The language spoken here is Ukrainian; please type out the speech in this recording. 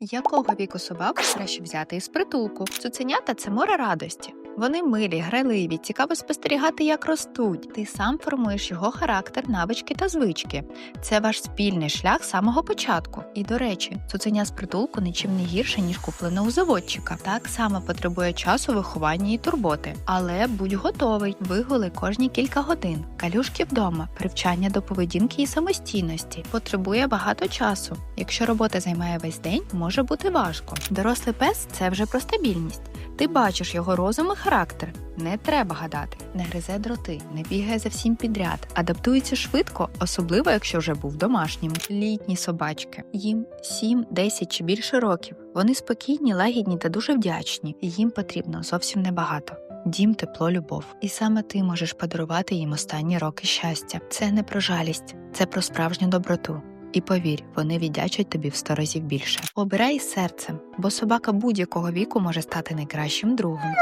Якого віку собаку краще взяти із притулку? Цуценята це море радості. Вони милі, граливі, цікаво спостерігати, як ростуть. Ти сам формуєш його характер, навички та звички. Це ваш спільний шлях з самого початку. І до речі, цуценя з притулку нічим не гірше, ніж куплене у заводчика. Так само потребує часу виховання і турботи. Але будь готовий, вигули кожні кілька годин. Калюшки вдома, привчання до поведінки і самостійності. Потребує багато часу. Якщо робота займає весь день, може бути важко. Дорослий пес це вже про стабільність. Ти бачиш його розум і характер. Не треба гадати, не гризе дроти, не бігає за всім підряд, адаптується швидко, особливо якщо вже був домашнім. Літні собачки. Їм 7, 10 чи більше років. Вони спокійні, лагідні та дуже вдячні. І Їм потрібно зовсім небагато. Дім, тепло, любов. І саме ти можеш подарувати їм останні роки щастя. Це не про жалість, це про справжню доброту. І повір, вони віддячать тобі в сто разів більше. Обирай серцем, бо собака будь-якого віку може стати найкращим другом.